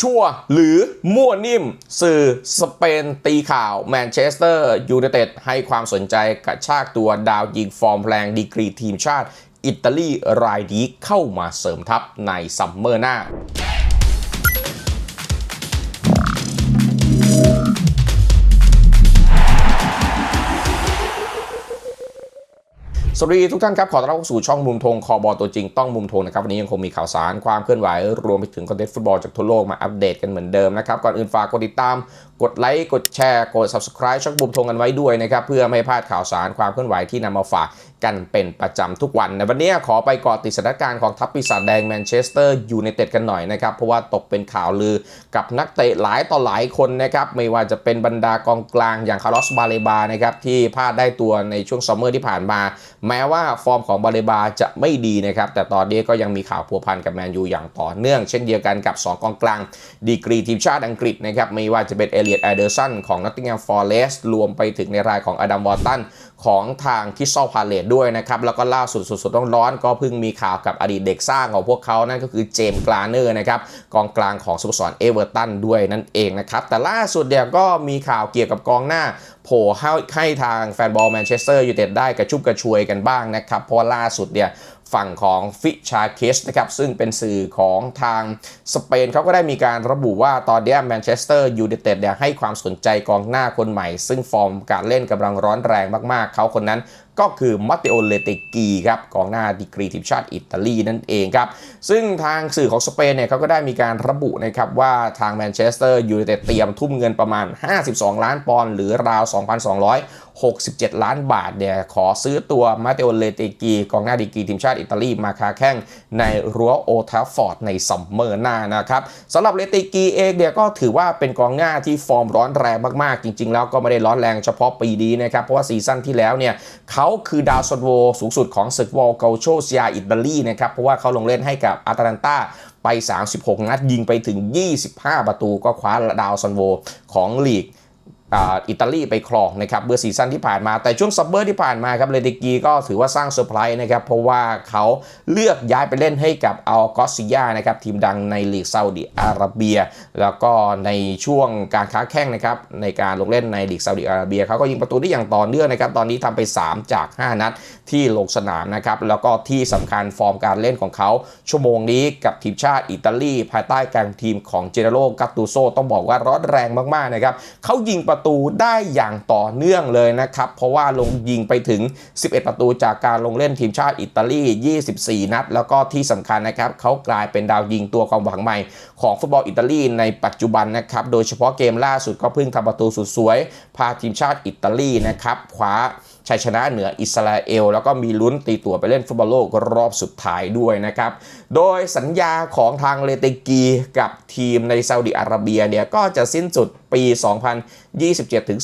ชั่วหรือมั่วนิ่ม สื่อสเปนตีข่าวแมนเชสเตอร์ยูไนเต็ดให้ความสนใจกระชากตัวดาวยิงฟอร์มแรงดีกรีทีมชาติ อิตาลีรายนี้เข้ามาเสริมทัพในซัมเมอร์หน้า สวัสดีทุกท่านครับ ขอต้อนรับเข้าสู่ช่องมุมธงคอบอตัวจริงต้องมุมธงนะครับวันนี้ยังคงมีข่าวสารความเคลื่อนไหว รวมไปถึงคอนเทนต์ฟุตบอลจากทั่วโลกมาอัปเดตกันเหมือนเดิมนะครับ ก่อนอื่นฝากกดติดตาม กดไลค์ กดแชร์ กด subscribe ช่องมุมธงกันไว้ด้วยนะครับ เพื่อไม่ให้พลาดข่าวสารความเคลื่อนไหวที่นำมาฝาก กันเป็นประจำทุกวันในวันนี้ขอไปเกาะติดสถานการณ์ของทัพปีศาจแดงแมนเชสเตอร์ยูไนเต็ดกันหน่อยนะครับ เพราะว่าตกเป็นข่าวลือกับนักเตะหลายต่อหลายคนนะครับ ไม่ว่าจะเป็นบรรดากองกลางอย่างคาร์ลอสบาเลบานะครับ ที่พลาดได้ตัวในช่วงซัมเมอร์ที่ผ่านมา แม้ว่าฟอร์มของบาเลบาจะไม่ดีนะครับ แต่ตอนนี้ก็ยังมีข่าวพัวพันกับแมนยูอย่างต่อเนื่อง เช่นเดียวกันกับ 2 กองกลาง ดีกรีทีมชาติอังกฤษนะครับไม่ว่าจะเป็นเอเลียตแอเดอร์สันของนอตติงแฮมฟอร์เรสต์รวมไปถึงในรายของอดัมวอร์ตัน ของทางคิสซอลพาเลตด้วยนะครับ แล้วก็ล่าสุดสุดๆต้องร้อนๆก็เพิ่งมีข่าวกับอดีตเด็กสร้างของพวกเขานั่นก็คือเจมส์กลาเนอร์นะครับกองกลางของสโมสรเอเวอร์ตันด้วยนั่นเองนะครับ แต่ล่าสุดเดี๋ยวก็มีข่าวเกี่ยวกับกองหน้าโผล่ให้ให้ทางแฟนบอลแมนเชสเตอร์ยูไนเต็ดได้กระชุ่มกระชวยกันบ้างนะครับ เพราะล่าสุดเนี่ย ฝั่งของฟิชาเคสนะครับซึ่งเป็นสื่อของทางสเปนเขาก็ได้มีการระบุว่าตอนนี้แมนเชสเตอร์ยูไนเต็ดเนี่ยให้ความสนใจกองหน้าคนใหม่ ซึ่งฟอร์มการเล่นกำลังร้อนแรงมากๆ เขาคนนั้นก็คือมัตเตโอเลเตกีครับกองหน้าดีกรีทีมชาติอิตาลีนั่นเองครับ ซึ่งทางสื่อของสเปนเนี่ยเขาก็ได้มีการระบุนะครับว่าทางแมนเชสเตอร์ยูไนเต็ดเตรียมทุ่มเงินประมาณ 52 ล้านปอนด์หรือราว 67 ล้านบาทเนี่ยขอซื้อตัวมาเตโอเลเตกีกองหน้าดีกีทีมชาติอิตาลีมาคาแข้งในรั้วโอทัฟฟอร์ดในซัมเมอร์หน้านะครับสำหรับเลเตกีเองเนี่ยก็ถือว่าเป็นกองหน้าที่ฟอร์มร้อนแรงมากๆ จริง ๆ แล้วก็ไม่ได้ร้อนแรงเฉพาะปีนี้นะครับ เพราะว่าซีซั่นที่แล้วเนี่ยเขาคือดาวซันโวสูงสุดของศึกวอลเกาโชเซียอิตาลีนะครับเพราะว่าเขาลงเล่นให้กับอาตาลันตาไป 36 นัดยิงไปถึง 25 ประตูก็คว้าดาวซันโวของลีก อิตาลีไปครองนะครับเมื่อซีซั่นที่ผ่านมาแต่ช่วงซัมเมอร์ที่ผ่านมาครับเลติกีก็ถือว่าสร้างเซอร์ไพรส์นะครับเพราะว่าเขาเลือกย้ายไปเล่นให้กับอัลกอซิยานะครับทีมดังในลีกซาอุดิอาระเบีย แล้วก็ในช่วงการค้าแข่งนะครับในการลงเล่นในลีกซาอุดิอาระเบียเขาก็ยิงประตูได้อย่างต่อเนื่องนะครับตอนนี้ทำไป 3 จาก 5 นัดที่ลงสนามนะครับแล้วก็ที่สำคัญฟอร์มการเล่นของเขาชั่วโมงนี้กับทีมชาติอิตาลีภายใต้การทีมของเจเนโรกัตตูโซต้องบอกว่าร้อนแรงมากๆนะครับเขายิงประประตูได้อย่างต่อเนื่องเลยนะครับ เพราะว่าลงยิงไปถึง 11 ประตูจากการลงเล่นทีมชาติอิตาลี 24 นัด แล้วก็ที่สำคัญนะครับเขากลายเป็นดาวยิงตัวความหวังใหม่ ของฟุตบอลอิตาลีในปัจจุบันนะครับ โดยเฉพาะเกมล่าสุดก็เพิ่งทำประตูสุดสวย พาทีมชาติอิตาลีนะครับคว้าชัยชนะเหนืออิสราเอล แล้วก็มีลุ้นตีตัวไปเล่นฟุตบอลโลกรอบสุดท้ายด้วยนะครับ โดยสัญญาของทางเลเตกีกับทีมในซาอุดิอาระเบียเนี่ยก็จะสิ้นสุด ปี 2027 ถึง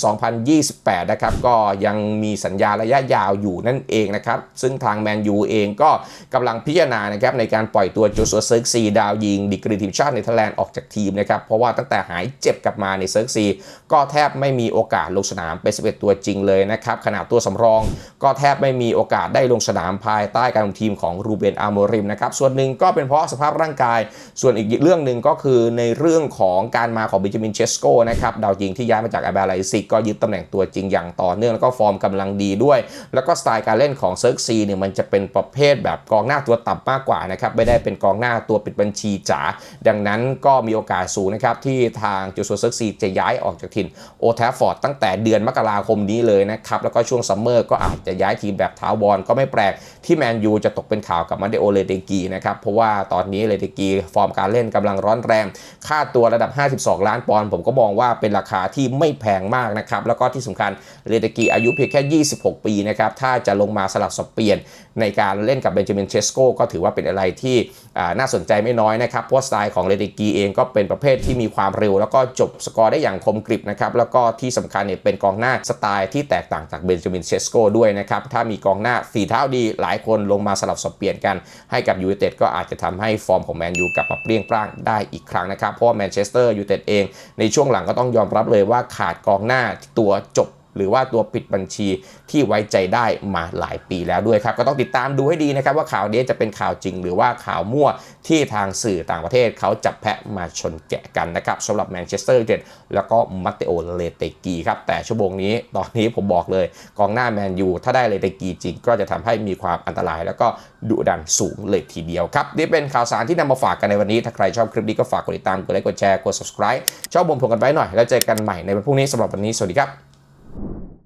2028 นะครับ ก็ยังมีสัญญาระยะยาวอยู่นั่นเองนะครับ ซึ่งทางแมนยูเองก็กำลังพิจารณานะครับในการปล่อยตัวโจซัวเซิร์กซีดาวยิงดีกรีทีมชาติเนเธอร์แลนด์ออกจากทีมนะครับ เพราะว่าตั้งแต่หายเจ็บกลับมาในเซิร์กซีก็แทบไม่มีโอกาสลงสนามเป็น11ตัวจริงเลยนะครับขนาดตัวสำรองก็แทบไม่มีโอกาสได้ลงสนามภายใต้การคุมทีมของรูเบนอาร์โมริมนะครับส่วนหนึ่งก็เป็นเพราะสภาพร่างกาย ส่วนอีกเรื่องหนึ่งก็คือในเรื่องของการมาของเบนจามินเชสโกนะครับดาวยิงที่ย้ายมาจากอาบาไลซิกก็ยึดตำแหน่งตัวจริงอย่างต่อเนื่องแล้วก็ฟอร์มกำลังดีด้วย แล้วก็สไตล์การเล่นของเซิร์กซีเนี่ยมันจะเป็นประเภทแบบกองหน้าตัวต่ำมากกว่านะครับไม่ได้เป็นกองหน้าตัวปิดบัญชีจ๋าดังนั้นก็มีโอกาสสูงนะครับที่ทางจูซัวเซิร์กซีจะย้ายออกจากถิ่นโอแทฟฟอร์ดตั้งแต่เดือนมกราคมนี้เลยนะครับแล้วก็ช่วงซัมเมอร์ก็อาจจะย้ายทีมแบบถาวรก็ไม่แปลกที่แมนยูจะตกเป็นข่าวกับมาเดโอเลเตกีนะครับเพราะว่าตอนนี้เลเตกีฟอร์มการเล่นกำลังร้อนแรงค่าตัวระดับ 52 ล้านปอนด์ผมก็มองว่าเป็นราคาที่ไม่แพงมากนะครับ แล้วก็ที่สำคัญเลเตกีอายุเพียงแค่ 26 ปีนะครับ ถ้าจะลงมาสลับสับเปลี่ยนในการเล่นกับเบนจามินเชสโกก็ถือว่าเป็นอะไรที่น่าสนใจไม่น้อยนะครับ เพราะสไตล์ของเลเตกีเองก็เป็นประเภทที่มีความเร็ว แล้วก็จบสกอร์ได้อย่างคมกริบนะครับ แล้วก็ที่สำคัญเนี่ยเป็นกองหน้าสไตล์ที่แตกต่างจากเบนจามินเชสโกด้วยนะครับ ถ้ามีกองหน้าฝีเท้าดีหลายคนลงมาสลับสับเปลี่ยนกันให้กับยูไนเต็ดก็อาจจะทำให้ฟอร์มของแมนยูกลับมาเปรี้ยงปร้างได้อีกครั้งนะครับ เพราะแมนเชสเตอร์ยูไนเต็ดเองในช่วงหลังก็ต้องยอมรับเลยว่าขาดกองหน้าตัวจบ หรือว่าตัวปิดบัญชีที่ไว้ใจได้มาหลายปีแล้วด้วยครับ ก็ต้องติดตามดูให้ดีนะครับ ว่าข่าวนี้จะเป็นข่าวจริง หรือว่าข่าวมั่วที่ทางสื่อต่างประเทศเขาจับแพะมาชนแกะกันนะครับสำหรับแมนเชสเตอร์ยูไนเต็ดแล้วก็มัตเตโอเลเตกีครับแต่ชั่วโมงนี้ตอนนี้ผมบอกเลยกองหน้าแมนยูถ้าได้เลเตกีจริง ก็จะทำให้มีความอันตราย แล้วก็ดุดันสูงเลยทีเดียวครับนี่เป็นข่าวสารที่นำมาฝากกันในวันนี้ถ้าใครชอบคลิปนี้ก็ฝากกดติดตามกดไลค์กดแชร์กด subscribe ชอบบ่มผมกันไว้หน่อย แล้วเจอกันใหม่ในวันพรุ่งนี้สำหรับวันนี้สวัสดีครับ